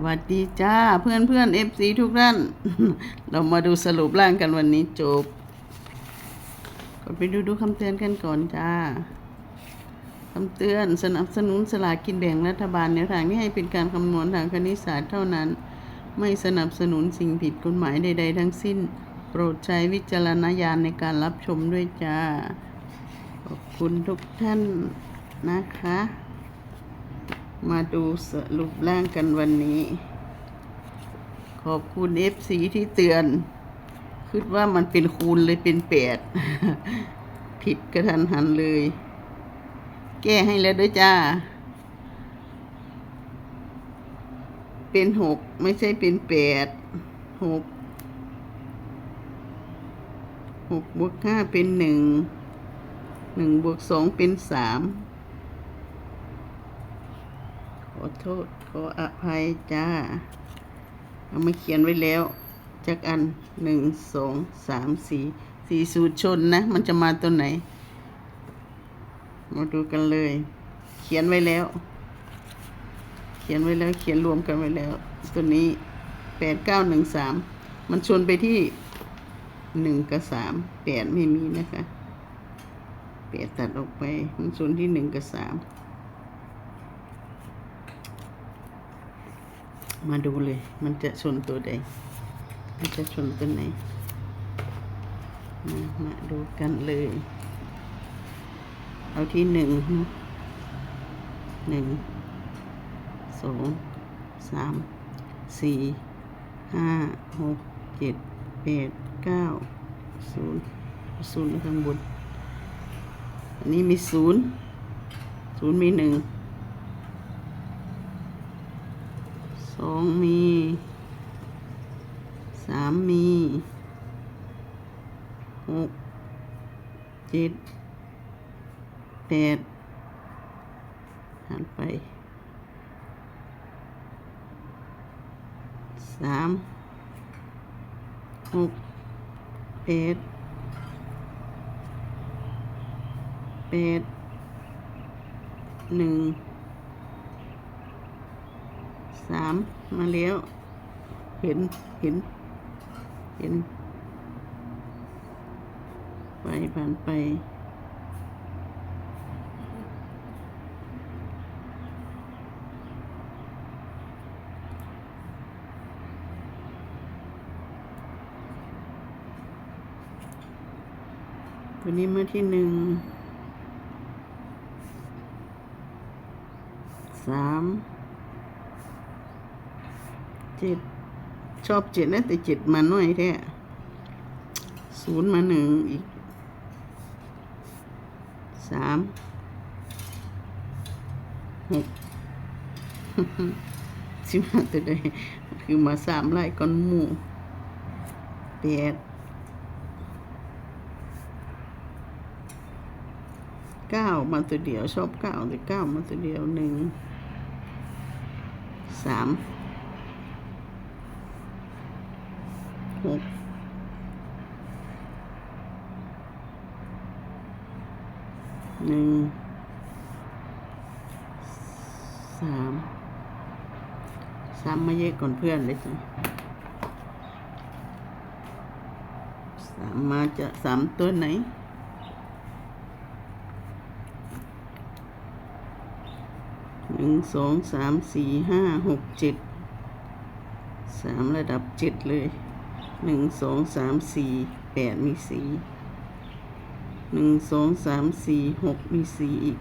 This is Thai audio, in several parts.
สวัสดีจ้าเพื่อนเพื่อนเอฟซีทุกท่าน เรามาดูสรุปร่างกันวันนี้จบกดไปดูดูคำเตือนกันก่อนจ้าคำเตือนสนับสนุนสลากกินแบ่งรัฐบาลแนวทางที่ให้เป็นการคำนวณทางคณิตศาสตร์เท่านั้น ไม่สนับสนุนสิ่งผิดกฎหมายใด ๆ ทั้งสิ้น โปรดใช้วิจารณญาณในการรับชมด้วยจ้า ขอบคุณทุกท่านนะคะ มาดูสรุปร่างกันวันนี้ ขอบคุณเอฟซีที่เตือนคิดว่ามันเป็นคูณเลยเป็นแปดผิดกระทันหันเลย แก้ให้แล้วด้วยจ้า เป็นหกไม่ใช่เป็นแปดหกหกบวกห้าเป็นหนึ่งหนึ่งบวกสองเป็นสาม อโทษ ขออภัยจ้า เอามาเขียนไว้แล้วจักอันหนึ่งสองสามสี่สี่สูตรชนนะ มันจะมาตัวไหน มาดูกันเลย เขียนไว้แล้ว เขียนไว้แล้วเขียนรวมกันไว้แล้ว ตัวนี้แปดเก้าหนึ่งสามมันชนไปที่หนึ่งกับสามแปดไม่มีนะคะแปดตัดออกไป มันชนที่หนึ่งกับสาม มาดูเลย มันจะชนตัวใด มันจะชนตัวไหน มามาดูกันเลย เอาที่หนึ่งหนึ่งสองสามสี่ห้าหกเจ็ดแปดเก้าศูนย์ศูนย์ข้างบน อันนี้มีศูนย์ศูนย์มีหนึ่ง สองมีสามมีหกเจ็ดแปดหันไปสามหกแปดแปดหนึ่ง สามมาแล้ว เห็นเห็น เห็น ไปผ่านไปตัวนี้มาที่หนึ่งสาม เจ็ดชอบเจ็ดนะแต่เจ็ดมาหน่อยแท้ศูนย์มาหนึ่งอีกสามหกสิบห้าตัวใดคือมาสามไล่ก้อนหมูแปดเก้ามาตัวเดียวชอบเก้าแต่เก้ามาตัวเดียวหนึ่งสาม หกหนึ่งสามสามมาเยอะก่อนเพื่อนเลยจ้ะสามมาจะสามตัวไหนหนึ่งสองสามสี่ห้าหกเจ็ดสามระดับเจ็ดเลย หนึ่งสองสามสี่แปดมีสีหนึ่งสองสามสี่หกมีสีอีก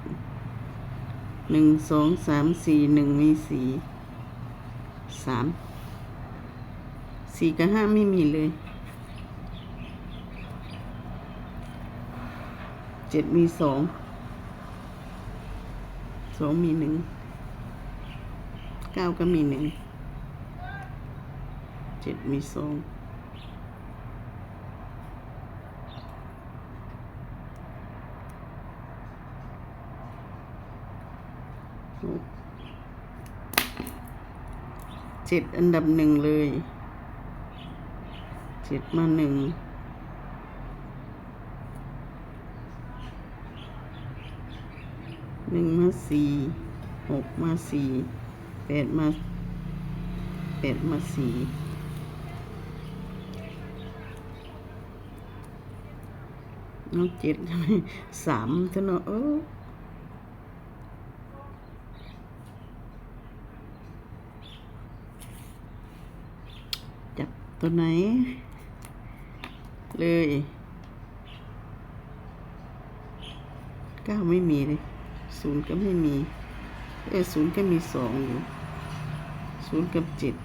หนึ่งสองสามสี่หนึ่งมีสีสามสี่กับห้าไม่มีเลยเจ็ดมีสองสองมีหนึ่งเก้าก็มีหนึ่งเจ็ดมีสอง เจ็ดอันดับหนึ่งเลยเจ็ดมาหนึ่งหนึ่งมาสี่หกมาสี่แปดมาเป็ดมาสี่น้องเจ็ดทำไมสามเท่านั้นเออจับ ตัวไหน เลยเก้าไม่มีเลยศูนย์ก็ไม่มี เออศูนย์ก็มีสองอยู่ศูนย์กับเจ็ด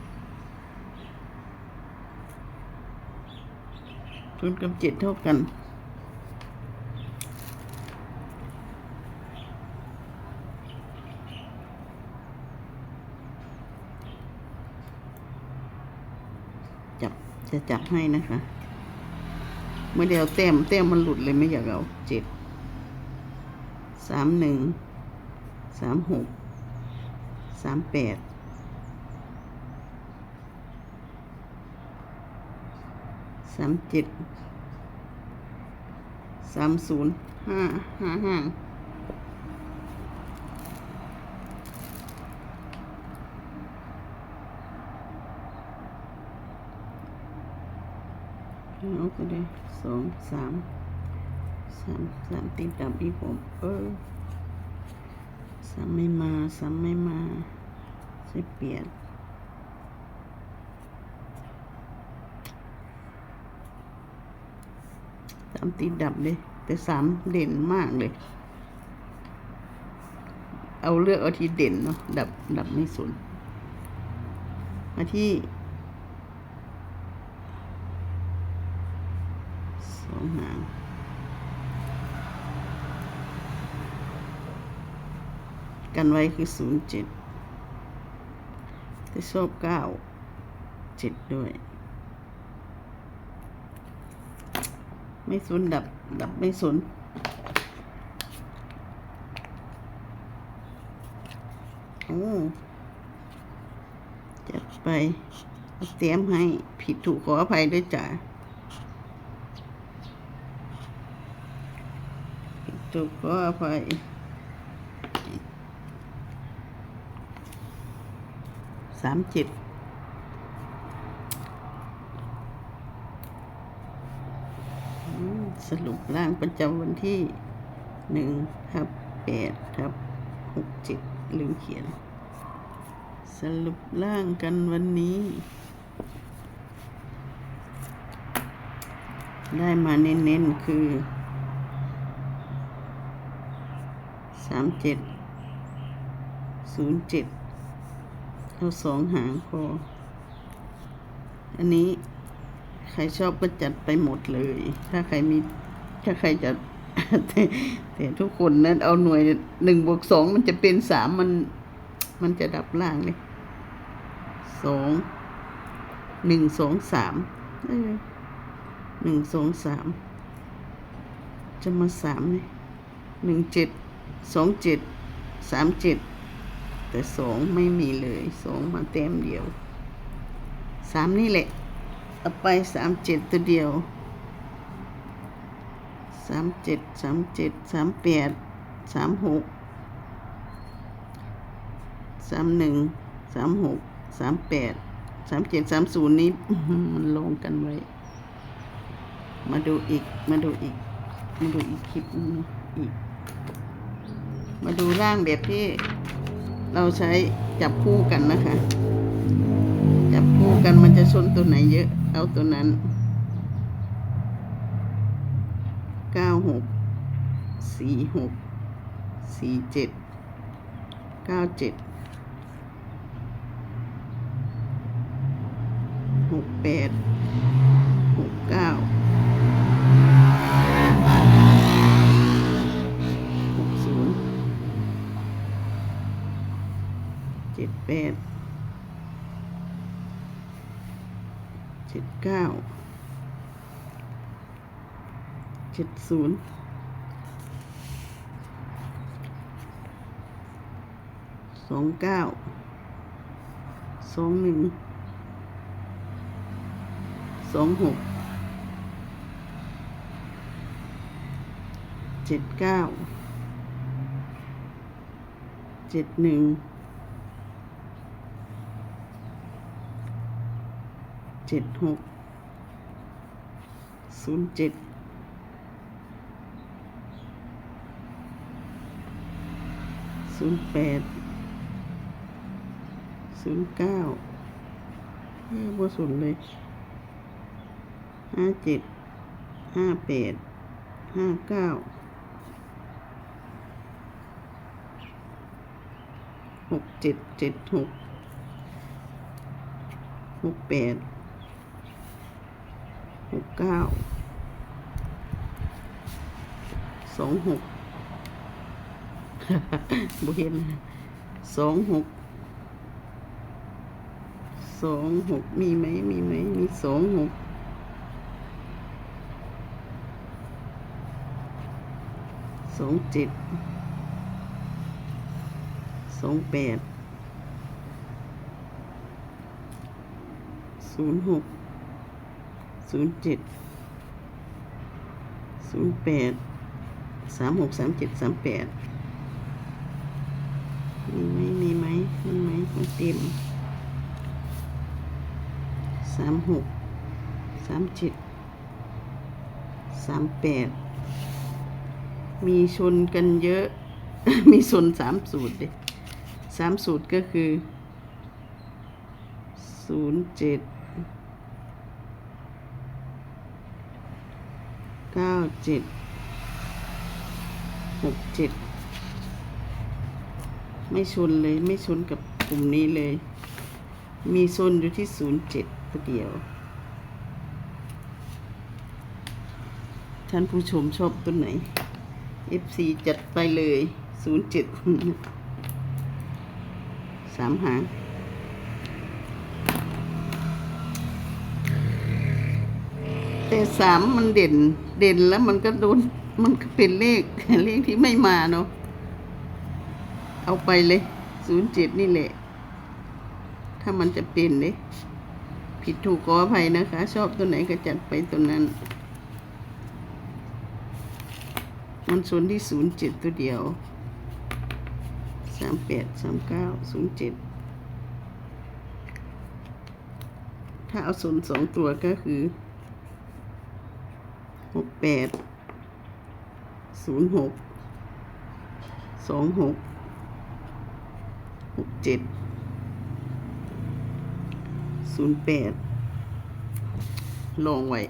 ศูนย์กับเจ็ดเท่ากัน จับจะจับให้นะคะเมื่อเดียวแต้มแต้มมันหลุดเลยไม่อยากเอาเจ็ดสามหนึ่งสามหกสามแปดสามเจ็ดสามศูนย์ห้าห้าห้า เอาก็ได้สองสามสามสามติดดับอีกผมเออสามไม่มาสามไม่มาใช่เปลี่ยนสามติดดับเลยแต่สามเด่นมากเลย เอาเลือกเอาที่เด่นเนาะดับดับไม่สนมาที่สองหาง กันไว้คือศูนย์เจ็ดแต่ชอบเก้าเจ็ดด้วย ไม่สนดับ ดับไม่สนโอ้จัดไปเตรียมให้ผิดถูกขออภัยด้วยจ้ะผิดถูกขออภัย สามเจ็ดสรุปร่างประจำวันที่หนึ่งทับแปดทับหกเจ็ดลืมเขียน สรุปร่างกันวันนี้ ได้มาเน้นๆคือสามเจ็ดศูนย์เจ็ด เอาสองหางพอ อันนี้ใครชอบก็จัดไปหมดเลย ถ้าใครมี ถ้าใครจะแต่แต่ทุกคนนั้นเอาหน่วยหนึ่งบวกสองมันจะเป็นสามมัน มันจะดับล่างเลยสองหนึ่งสองสามหนึ่งสองสามจะมาสามเลยหนึ่งเจ็ดสองเจ็ดสามเจ็ด แต่สองไม่มีเลยสองมาเต็มเดียวสามนี่แหละเอาไปสามเจ็ดตัวเดียวสามเจ็ดสามเจ็ดสามแปดสามหกสามหนึ่งสามหกสามแปดสามเจ็ดสามศูนย์นี้มันลงกันไว้ มาดูอีก มาดูอีก มาดูอีกคลิปอีก มาดูร่างแบบที่ เราใช้จับคู่กันนะคะ จับคู่กันมันจะชนตัวไหนเยอะ เอาตัวนั้นเก้าหกสี่หกสี่เจ็ดเก้าเจ็ดหกแปด ดเจ็ดเก้าเจ็ดศูนย์สองเก้าสองหนึ่งสองหกเจ็ดเก้าเจ็ดหนึ่ง จ็ดหกศูนย์เจ็ดศูนย์แปดศูนย์เก้าเอ้ยบ่ศูนย์เลยห้าเจ็ดห้าแปดห้าเก้าหกเจ็ดเจ็ดหกหกแปด หกเก้าสองหกบเห็นนสองหกสองหกมีไหมมีไหมมีสองหกสองเจ็ดสองแปดศูนย์หก ศูนย์เจ็ดศูนย์แปดสามหกสามเจ็ดสามแปดมีไหมมีไหมมีไหมมันเต็มสามหกสามเจ็ดสามแปดมีชนกันเยอะ มีชนสามสูตรเด็สามสูตรก็คือศูนย์เจ็ด เก้าเจ็ดหกเจ็ดไม่ชนเลยไม่ชนกับกลุ่มนี้เลย มีชนอยู่ที่ศูนย์เจ็ดตัวเดียว ท่านผู้ชมชอบตัวไหน FC จัดไปเลยศูนย์เจ็ดสามหาง แต่สามมันเด่นเด่นแล้วมันก็โดนมันก็เป็นเลขเลขที่ไม่มาเนาะเอาไปเลยศูนย์เจ็ดนี่แหละ ถ้ามันจะเป็นเลยผิดถูกขออภัยนะคะ ชอบตัวไหนก็จัดไปตัวนั้น มันส่วนที่ศูนย์เจ็ดตัวเดียวสามแปดสามเก้าศูนย์เจ็ดถ้าเอาศูนย์สองตัวก็คือ หกแปดศูนย์หกสองหกหกเจ็ดศูนย์แปดลองไว้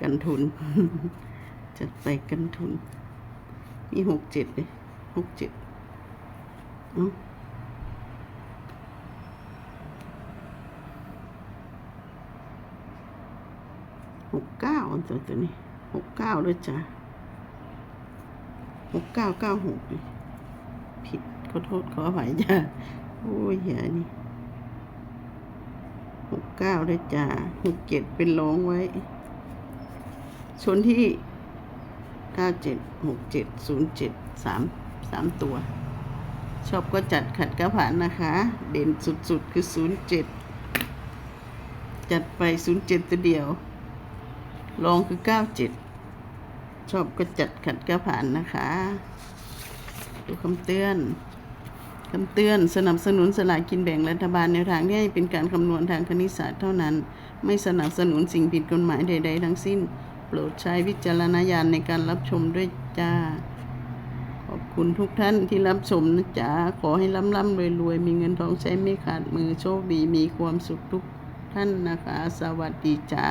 กันทุน จัดไปกันทุน มีหกเจ็ดเลยหกเจ็ดเอ้า หกเก้าตัวตัวนี้หกเก้าด้วยจ้ะหกเก้าเก้าหกผิดขอโทษขออภัยจ้ะโอ้ยอย่นี่หกเก้าด้วยจ้ะหกเจ็ดเป็นรองไว้ชนที่เก้าเจ็ดหกเจ็ดศูนย์เจ็ดสามสามตัว ชอบก็จัดขัดกระผ่านนะคะ เด่นสุดๆ คือศูนย์เจ็ดจัดไปศูนย์เจ็ดตัวเดียว รองคือเก้าเจ็ดชอบก็จัดขัดกระผ่านนะคะ ดูคำเตือนคำเตือนสนับสนุนสลากกินแบ่งรัฐบาลแนวทางที่ให้เป็นการคำนวณทางคณิตศาสตร์เท่านั้น ไม่สนับสนุนสิ่งผิดกฎหมายใด ๆ ทั้งสิ้น โปรดใช้วิจารณญาณในการรับชมด้วยจ้า ขอบคุณทุกท่านที่รับชมนะจ๊ะ ขอให้ร่ำร่ำรวยรวยมีเงินทองใช้ไม่ขาดมือโชคดีมีความสุขทุกท่านนะคะ สวัสดีจ้า